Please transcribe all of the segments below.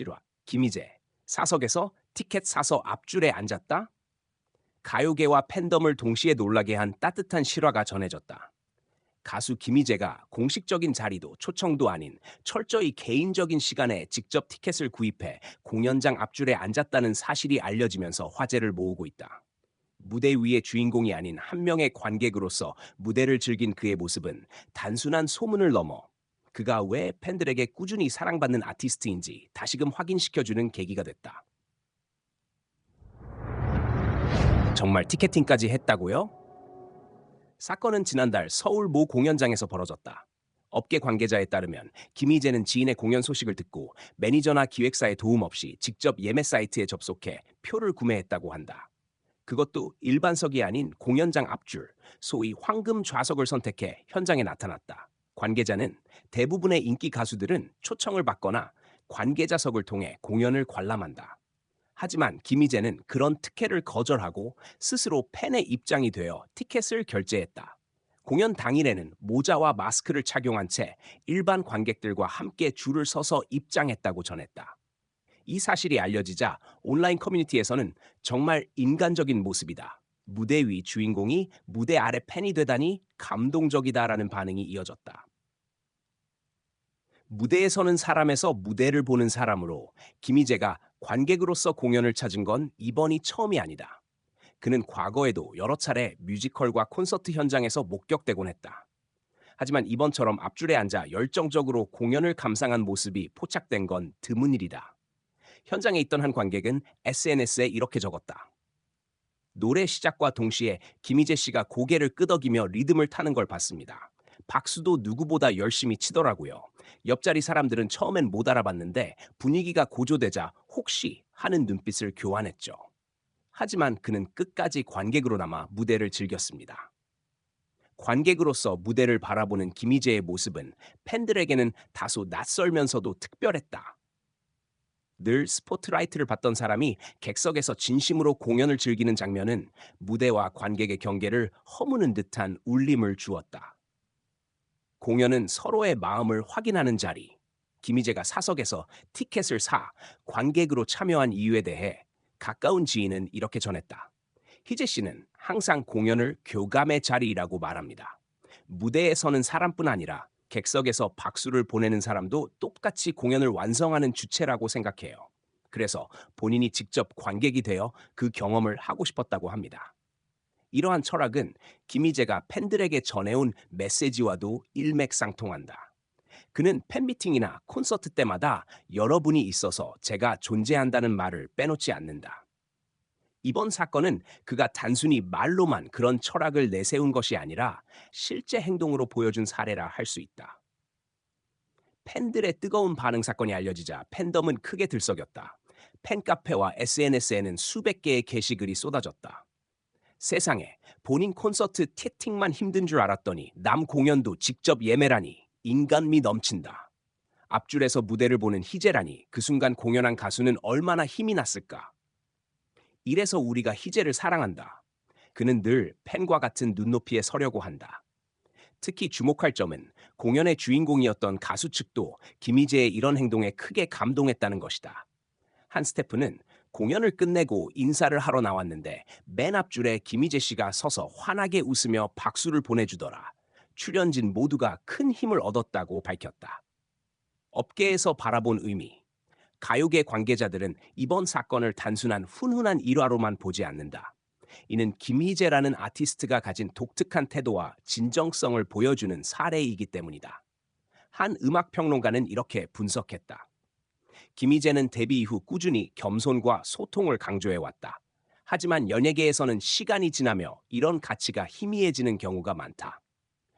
실화. 김희재. 사석에서 티켓 사서 앞줄에 앉았다? 가요계와 팬덤을 동시에 놀라게 한 따뜻한 실화가 전해졌다. 가수 김희재가 공식적인 자리도 초청도 아닌 철저히 개인적인 시간에 직접 티켓을 구입해 공연장 앞줄에 앉았다는 사실이 알려지면서 화제를 모으고 있다. 무대 위의 주인공이 아닌 한 명의 관객으로서 무대를 즐긴 그의 모습은 단순한 소문을 넘어 그가 왜 팬들에게 꾸준히 사랑받는 아티스트인지 다시금 확인시켜주는 계기가 됐다. 정말 티켓팅까지 했다고요? 사건은 지난달 서울 모 공연장에서 벌어졌다. 업계 관계자에 따르면 김희재는 지인의 공연 소식을 듣고 매니저나 기획사의 도움 없이 직접 예매 사이트에 접속해 표를 구매했다고 한다. 그것도 일반석이 아닌 공연장 앞줄, 소위 황금 좌석을 선택해 현장에 나타났다. 관계자는 대부분의 인기 가수들은 초청을 받거나 관계자석을 통해 공연을 관람한다. 하지만 김희재는 그런 특혜를 거절하고 스스로 팬의 입장이 되어 티켓을 결제했다. 공연 당일에는 모자와 마스크를 착용한 채 일반 관객들과 함께 줄을 서서 입장했다고 전했다. 이 사실이 알려지자 온라인 커뮤니티에서는 정말 인간적인 모습이다. 무대 위 주인공이 무대 아래 팬이 되다니 감동적이다라는 반응이 이어졌다. 무대에 서는 사람에서 무대를 보는 사람으로 김희재가 관객으로서 공연을 찾은 건 이번이 처음이 아니다. 그는 과거에도 여러 차례 뮤지컬과 콘서트 현장에서 목격되곤 했다. 하지만 이번처럼 앞줄에 앉아 열정적으로 공연을 감상한 모습이 포착된 건 드문 일이다. 현장에 있던 한 관객은 SNS에 이렇게 적었다. 노래 시작과 동시에 김희재 씨가 고개를 끄덕이며 리듬을 타는 걸 봤습니다. 박수도 누구보다 열심히 치더라고요. 옆자리 사람들은 처음엔 못 알아봤는데 분위기가 고조되자 혹시 하는 눈빛을 교환했죠. 하지만 그는 끝까지 관객으로 남아 무대를 즐겼습니다. 관객으로서 무대를 바라보는 김희재의 모습은 팬들에게는 다소 낯설면서도 특별했다. 늘 스포트라이트를 받던 사람이 객석에서 진심으로 공연을 즐기는 장면은 무대와 관객의 경계를 허무는 듯한 울림을 주었다. 공연은 서로의 마음을 확인하는 자리. 김희재가 사석에서 티켓을 사 관객으로 참여한 이유에 대해 가까운 지인은 이렇게 전했다. 희재 씨는 항상 공연을 교감의 자리라고 말합니다. 무대에 서는 사람뿐 아니라 객석에서 박수를 보내는 사람도 똑같이 공연을 완성하는 주체라고 생각해요. 그래서 본인이 직접 관객이 되어 그 경험을 하고 싶었다고 합니다. 이러한 철학은 김희재가 팬들에게 전해온 메시지와도 일맥상통한다. 그는 팬미팅이나 콘서트 때마다 여러분이 있어서 제가 존재한다는 말을 빼놓지 않는다. 이번 사건은 그가 단순히 말로만 그런 철학을 내세운 것이 아니라 실제 행동으로 보여준 사례라 할 수 있다. 팬들의 뜨거운 반응 사건이 알려지자 팬덤은 크게 들썩였다. 팬카페와 SNS에는 수백 개의 게시글이 쏟아졌다. 세상에 본인 콘서트 티팅만 힘든 줄 알았더니 남 공연도 직접 예매라니 인간미 넘친다. 앞줄에서 무대를 보는 희재라니 그 순간 공연한 가수는 얼마나 힘이 났을까. 이래서 우리가 희재를 사랑한다. 그는 늘 팬과 같은 눈높이에 서려고 한다. 특히 주목할 점은 공연의 주인공이었던 가수 측도 김희재의 이런 행동에 크게 감동했다는 것이다. 한 스태프는 공연을 끝내고 인사를 하러 나왔는데 맨 앞줄에 김희재 씨가 서서 환하게 웃으며 박수를 보내주더라. 출연진 모두가 큰 힘을 얻었다고 밝혔다. 업계에서 바라본 의미. 가요계 관계자들은 이번 사건을 단순한 훈훈한 일화로만 보지 않는다. 이는 김희재라는 아티스트가 가진 독특한 태도와 진정성을 보여주는 사례이기 때문이다. 한 음악평론가는 이렇게 분석했다. 김희재는 데뷔 이후 꾸준히 겸손과 소통을 강조해왔다. 하지만 연예계에서는 시간이 지나며 이런 가치가 희미해지는 경우가 많다.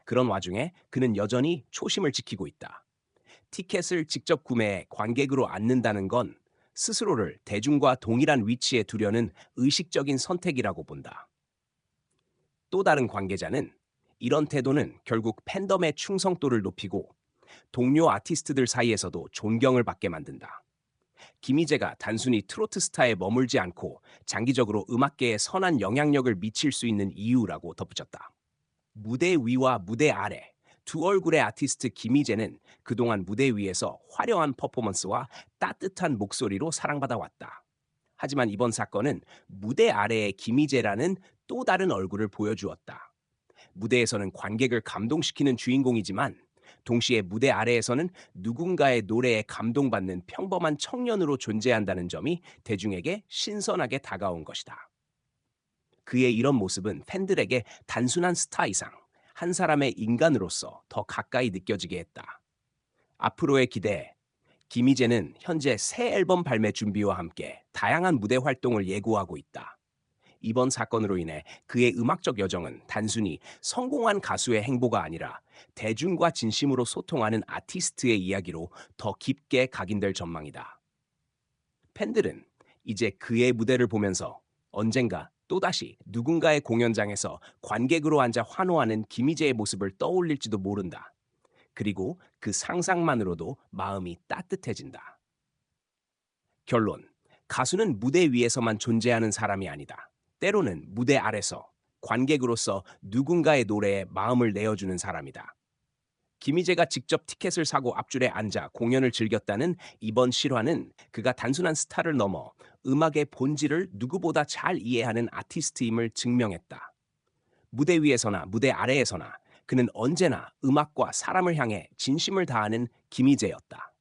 그런 와중에 그는 여전히 초심을 지키고 있다. 티켓을 직접 구매해 관객으로 앉는다는 건 스스로를 대중과 동일한 위치에 두려는 의식적인 선택이라고 본다. 또 다른 관계자는 이런 태도는 결국 팬덤의 충성도를 높이고 동료 아티스트들 사이에서도 존경을 받게 만든다. 김희재가 단순히 트로트 스타에 머물지 않고 장기적으로 음악계에 선한 영향력을 미칠 수 있는 이유라고 덧붙였다. 무대 위와 무대 아래 두 얼굴의 아티스트 김희재는 그동안 무대 위에서 화려한 퍼포먼스와 따뜻한 목소리로 사랑받아 왔다. 하지만 이번 사건은 무대 아래의 김희재라는 또 다른 얼굴을 보여주었다. 무대에서는 관객을 감동시키는 주인공이지만 동시에 무대 아래에서는 누군가의 노래에 감동받는 평범한 청년으로 존재한다는 점이 대중에게 신선하게 다가온 것이다. 그의 이런 모습은 팬들에게 단순한 스타 이상, 한 사람의 인간으로서 더 가까이 느껴지게 했다. 앞으로의 기대. 김희재는 현재 새 앨범 발매 준비와 함께 다양한 무대 활동을 예고하고 있다. 이번 사건으로 인해 그의 음악적 여정은 단순히 성공한 가수의 행보가 아니라 대중과 진심으로 소통하는 아티스트의 이야기로 더 깊게 각인될 전망이다. 팬들은 이제 그의 무대를 보면서 언젠가 또다시 누군가의 공연장에서 관객으로 앉아 환호하는 김희재의 모습을 떠올릴지도 모른다. 그리고 그 상상만으로도 마음이 따뜻해진다. 결론. 가수는 무대 위에서만 존재하는 사람이 아니다. 때로는 무대 아래서 관객으로서 누군가의 노래에 마음을 내어주는 사람이다. 김희재가 직접 티켓을 사고 앞줄에 앉아 공연을 즐겼다는 이번 실화는 그가 단순한 스타를 넘어 음악의 본질을 누구보다 잘 이해하는 아티스트임을 증명했다. 무대 위에서나 무대 아래에서나 그는 언제나 음악과 사람을 향해 진심을 다하는 김희재였다.